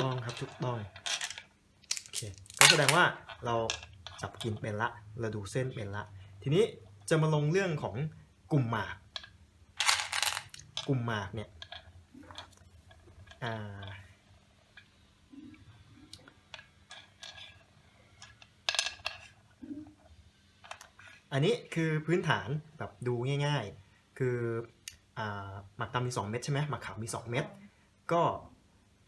ต้องครับถูกต้องโอเคก็แสดงว่าเราจับกินเป็นละ เราดูเส้นเป็นละ ทีนี้จะมาลงเรื่องของกลุ่มหมาก กลุ่มหมากเนี่ยอันนี้คือพื้นฐานแบบดูง่าย ๆ คืออหมากดำมี 2 เม็ดใช่ไหมหมากขาวมี 2 เม็ดก็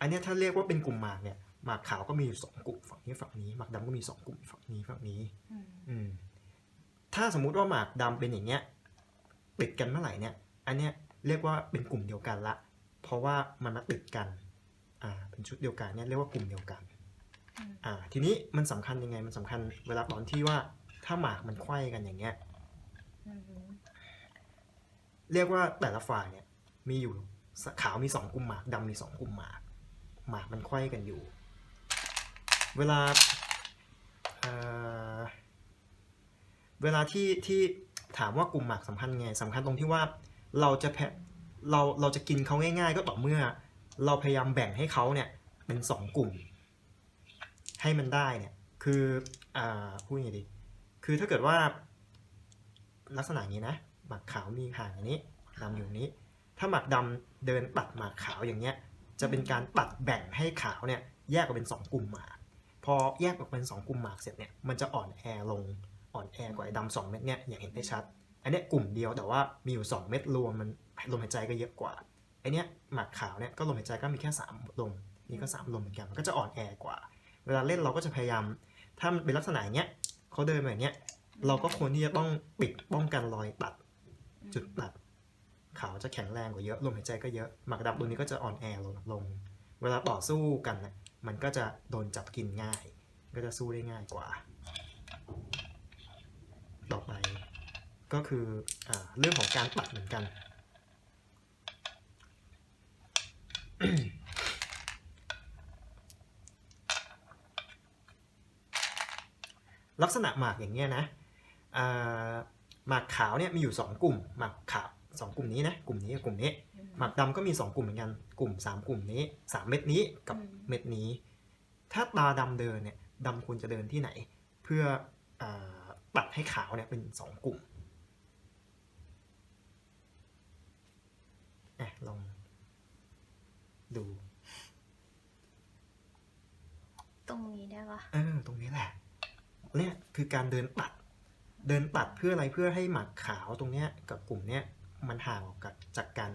อันเนี้ยถ้าเรียกว่าเป็นกลุ่มหมากเนี่ยหมากขาวก็มีอยู่สองกลุ่มฝั่งนี้ฝั่งนี้หมากดำก็มีสองกลุ่มฝั่งนี้ฝั่งนี้ อืมอืมถ้าสมมุติว่าหมากดำเป็นอย่างเงี้ยติดกันเมื่อไหร่เนี่ย อันเนี้ยเรียกว่าเป็นกลุ่มเดียวกันละ เพราะว่ามันมาติดกัน อ่า เป็นชุดเดียวกันเนี่ยเรียกว่ากลุ่มเดียวกันอืมอ่า ทีนี้มันสำคัญยังไง มันสำคัญเวลาตอนที่ว่าถ้าหมากมันไขว้กันอย่างเงี้ยอืมเรียกว่าแต่ละฝ่ายเนี่ยมีอยู่ขาวมีสองกลุ่มหมากดำมีสองกลุ่มหมาก หมากมันไขว้กันอยู่ เวลาเเวลาที่ที่ถามว่ากลุ่มหมากสำคัญไงสำคัญตรงที่ว่าเราจะแพะเราเราจะกินเขาง่าย ๆ ก็ต่อเมื่อ เราพยายามแบ่งให้เขาเนี่ยเป็นสองกลุ่ม ให้มันได้เนี่ยคืออ่าพูดยังไงดีคือถ้าเกิดว่าลักษณะนี้นะหมากขาวมีห่างอย่างนี้ดำอยู่นี้ ถ้าหมากดำเดินตัดหมากขาวอย่างเงี้ย จะเป็นการตัดแบ่งให้ขาวเนี่ยแยกออกเป็น 2 กลุ่มหมาก พอแยกออกเป็น 2 กลุ่มหมากเสร็จเนี่ยมันจะอ่อนแอลงอ่อนแอกว่าไอ้ดำสองเม็ดเนี่ยอย่างเห็นได้ชัด อันเนี้ยกลุ่มเดียวแต่ว่ามีอยู่ 2 เม็ดรวมมันลมหายใจก็เยอะกว่าไอเนี้ยหมากขาวเนี่ยก็ลมหายใจก็มีแค่3ลมนี่ก็3ลมเหมือนกันมันก็จะอ่อนแอกว่า เวลาเล่นเราก็จะพยายาม ถ้ามันเป็นลักษณะอย่างเงี้ยเขาเดินมาอย่างเงี้ยเราก็ควรที่จะต้องปิดป้องกันรอยตัดจุดตัด ขาวจะแข็งแรงกว่าเยอะลมหายใจก็เยอะหมากดำตัวนี้ก็จะอ่อนแอลงลง เวลาต่อสู้กันน่ะมันก็จะโดนจับกินง่าย ก็จะสู้ได้ง่ายกว่า ต่อไปก็คืออเรื่องของการตัดเหมือนกัน ลักษณะหมากอย่างเงี้ยนะหมากขาวเนี่ยมีอยู่ 2 กลุ่มหมากขาว สองกลุ่มนี้นะกลุ่มนี้กับกลุ่มนี้ หมากดำก็มี2กลุ่มเหมือนกันกลุ่ม3กลุ่มนี้3เม็ดนี้กับอืม เม็ดนี้ ถ้าตาดำเดินเนี่ยดำควรจะเดินที่ไหน เพื่ออาตัดให้ขาวเนี่ยเป็น2กลุ่มอะลองดูตรงนี้ได้ปะเออตรงนี้แหละเนี่ยคือการเดินตัด เดินตัดเพื่ออะไรเพื่อให้หมากขาวตรงเนี้ยกับกลุ่มเนี้ย มันห่างออกจากจากกัน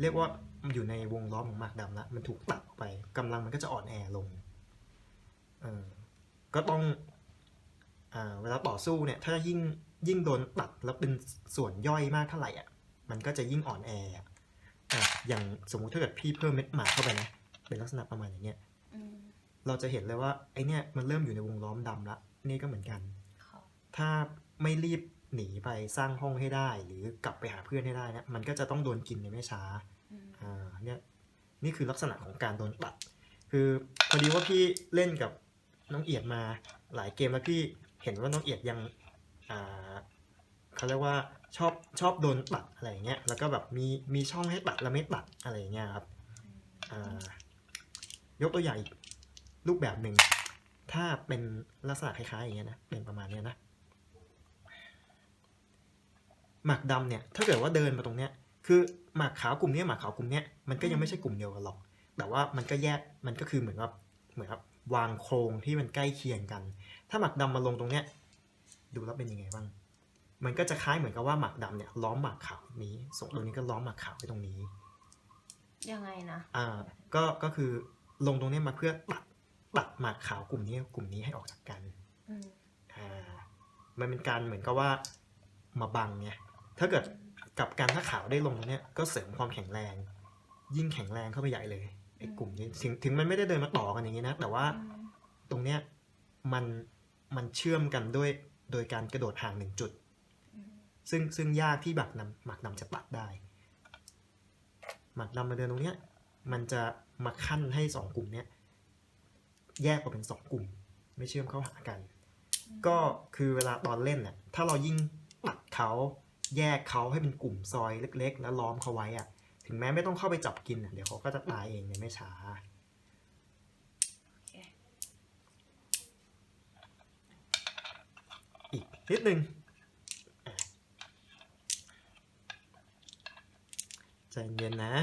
เรียกว่ามันอยู่ในวงล้อมของหมากดำละมันถูกตัดออกไปกำลังมันก็จะอ่อนแอลงเออก็ต้องอ่าเวลาต่อสู้เนี่ย ถ้ายิ่งยิ่งโดนตัดแล้วเป็นส่วนย่อยมากเท่าไหร่อะมันก็จะยิ่งอ่อนแออะอะอย่างสมมุติถ้าเกิดพี่เพิ่มเม็ดหมากเข้าไปนะเป็นลักษณะประมาณอย่างเงี้ยอืมเราจะเห็นเลยว่าไอเนี่ยมันเริ่มอยู่ในวงล้อมดำละนี่ก็เหมือนกันค่ะถ้าไม่รีบ หนีไปสร้างห้องให้ได้ หรือกลับไปหาเพื่อนให้ได้นะมันก็จะต้องโดนกินในไม่ช้าอืมอ่าเนี่ยนี่คือลักษณะของการโดนตัด คือพอดีว่าพี่เล่นกับน้องเอียดมาหลายเกมแล้วพี่เห็นว่าน้องเอียดยังอ่าเขาเรียกว่าชอบชอบโดนตัดอะไรอย่างเงี้ยแล้วก็แบบมีมีช่องให้ตัดแล้วไม่ตัดอะไรอย่างเงี้ยครับอ่ายกตัวอย่างอีกรูปแบบหนึ่งถ้าเป็นลักษณะคล้ายๆอย่างเงี้ยนะเป็นประมาณเนี้ยนะ หมากดำเนี่ยถ้าเกิดว่าเดินมาตรงเนี้ยคือหมากขาวกลุ่มเนี้ยหมากขาวกลุ่มเนี้ยมันก็ยังไม่ใช่กลุ่มเดียวกันหรอก แต่ว่ามันก็แยกมันก็คือเหมือนว่าเหมือนกับวางโครงที่มันใกล้เคียงกัน ถ้าหมากดำมาลงตรงเนี้ยดูแล้วเป็นยังไงบ้าง มันก็จะคล้ายเหมือนกับว่าหมากดำเนี่ยล้อมหมากขาวนี้ส่งตรงนี้ก็ล้อมหมากขาวไว้ตรงนี้ ยังไงนะ อ่า ก็ ก็คือลงตรงเนี้ยมาเพื่อตัดตัดหมากขาวกลุ่มนี้กับกลุ่มนี้ให้ออกจากกันอืมอ่า มันเป็นการเหมือนกับว่ามาบังไง ถ้าเกิดกับการถ้าขาวได้ลงตรงเนี้ยก็เสริมความแข็งแรง ยิ่งแข็งแรงเข้าไปใหญ่เลยไอ้กลุ่มนี้ถึงถึงมันไม่ได้เดินมาต่อกันอย่างนี้นะ แต่ว่าอืมตรงเนี้ยมันมันเชื่อมกันด้วยโดยการกระโดดห่างหนึ่งจุดอืมซึ่งซึ่งยากที่หมากนำหมากนำจะตัดได้ หมากนำมาเดินตรงเนี้ยมันจะมาขั้นให้สองกลุ่มเนี้ยแยกออกเป็นสองกลุ่ม ไม่เชื่อมเข้าหากัน ก็คือเวลาตอนเล่นน่ะถ้าเรายิ่งตัดเขา แยกเขาให้เป็นกลุ่มซอยเล็ก ๆ แล้วล้อมเขาไว้อะถึงแม้ไม่ต้องเข้าไปจับกินเดี๋ยวเขาก็จะตายเองในไม่ช้าอีกนิดนึงใจเย็นนะ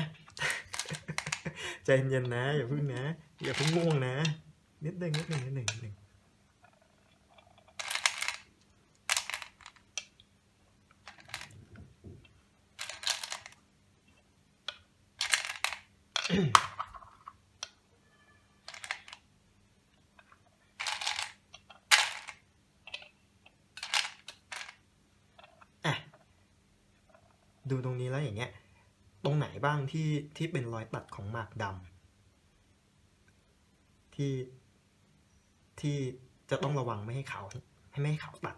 ใจเย็นนะ อย่าพึ่งนะ อย่าพึ่งง่วงนะ นิดนึงนิดนึงนิดนึง ดูตรงนี้แล้วอย่างเงี้ย ตรงไหนบ้างที่ที่เป็นรอยตัดของหมากดำที่ที่จะต้องระวังไม่ให้เขาให้ไม่ให้เขาตัด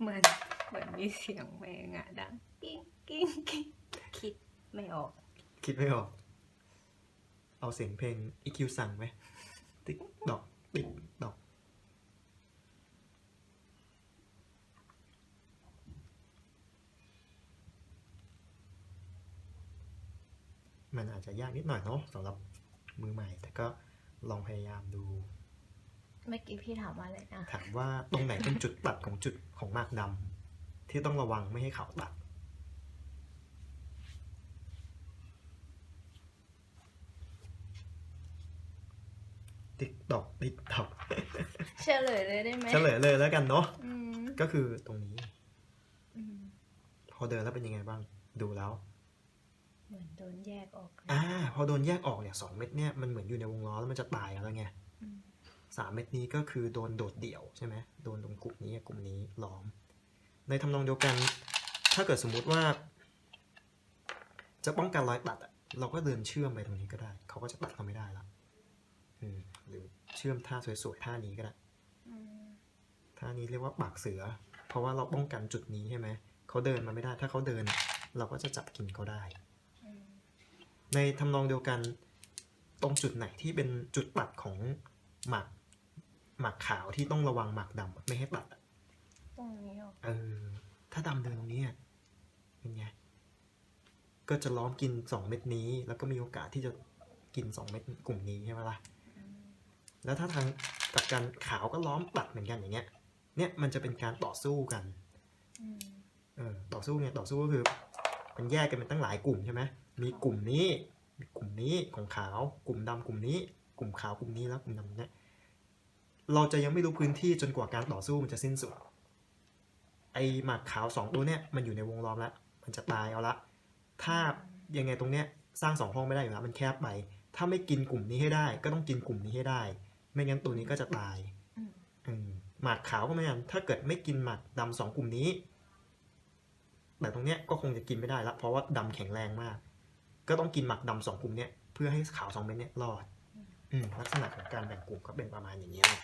เหมือนเหมือนมีเสียงแมงอะดังกิ้งกิ้งกิ้งคิดไม่ออก คิดไม่ออก เอาเสียงเพลง EQ สั่งไหมติ๊กดอกติ๊กดอกมันอาจจะยากนิดหน่อยเนาะสำหรับมือใหม่ แต่ก็ลองพยายามดู เมื่อกี้พี่ถามว่าอะไรนะถามว่าตรงไหนเป็นจุดตัดของจุดของหมากดำที่ต้องระวังไม่ให้เขาตัด ติ๊กดอกติ๊กดอกเฉลยเลยได้ไหมเฉลยเลยแล้วกันเนาะอืมก็คือตรงนี้ อืมพอเดินแล้วเป็นยังไงบ้าง ดูแล้ว เหมือนโดนแยกออกเลยอ่า พอโดนแยกออกเนี่ยสองเม็ดเนี่ยมันเหมือนอยู่ในวงล้อแล้วมันจะตายแล้วไง สามเม็ดนี้ก็คือโดนโดดเดี่ยวใช่ไหมโดนตรงกลุ่มนี้กลุ่มนี้ล้อม ในทำนองเดียวกัน ถ้าเกิดสมมุติว่า จะป้องกันรอยตัดเราก็เดินเชื่อมไปตรงนี้ก็ได้ เขาก็จะตัดเราไม่ได้ละหรือเชื่อมท่าสวยๆท่านี้ก็ได้ท่านี้เรียกว่าปากเสือ เพราะว่าเราป้องกันจุดนี้ใช่ไหมเขาเดินมาไม่ได้ ถ้าเขาเดิน เราก็จะจับกินเขาได้ ในทำนองเดียวกัน ตรงจุดไหนที่เป็นจุดตัดของ หมากหมากขาวที่ต้องระวังหมากดำอะไม่ให้ตัดอะตรงนี้ออกเออ ถ้าดำเดินตรงนี้อะเป็นไง ก็จะล้อมกินสองเม็ดนี้ แล้วก็มีโอกาสที่จะกินสองเม็ดกลุ่มนี้ใช่ไหมล่ะ อืมแล้วถ้าทางกับการขาวก็ล้อมตัดเหมือนกันอย่างเงี้ย เนี่ยมันจะเป็นการต่อสู้กัน อืมเออต่อสู้เนี่ยต่อสู้ก็คือ มันแยกกันเป็นตั้งหลายกลุ่มใช่ไหมมีกลุ่มนี้มีกลุ่มนี้ของขาว กลุ่มดำกลุ่มนี้ กลุ่มขาวกลุ่มนี้แล้วกลุ่มดำเนี่ยเราจะยังไม่รู้พื้นที่จนกว่าการต่อสู้มันจะสิ้นสุด ไอหมากขาวสองตัวเนี่ยมันอยู่ในวงล้อมแล้ว มันจะตายเอาละ ถ้ายังไงตรงเนี้ยสร้างสองห้องไม่ได้อยู่แล้วมันแคบไป ถ้าไม่กินกลุ่มนี้ให้ได้ ก็ต้องกินกลุ่มนี้ให้ได้ ไม่งั้นตัวนี้ก็จะตายอืมอืมหมากขาวก็เหมือนกันถ้าเกิดไม่กินหมากดำสองกลุ่มนี้ แต่ตรงเนี้ยก็คงจะกินไม่ได้ละเพราะว่าดำแข็งแรงมาก ก็ต้องกินหมากดำสองกลุ่มเนี้ยเพื่อให้ขาวสองเม็ดเนี้ยรอดอืม ลักษณะของการแบ่งกลุ่มก็เป็นประมาณอย่างนี้แหละ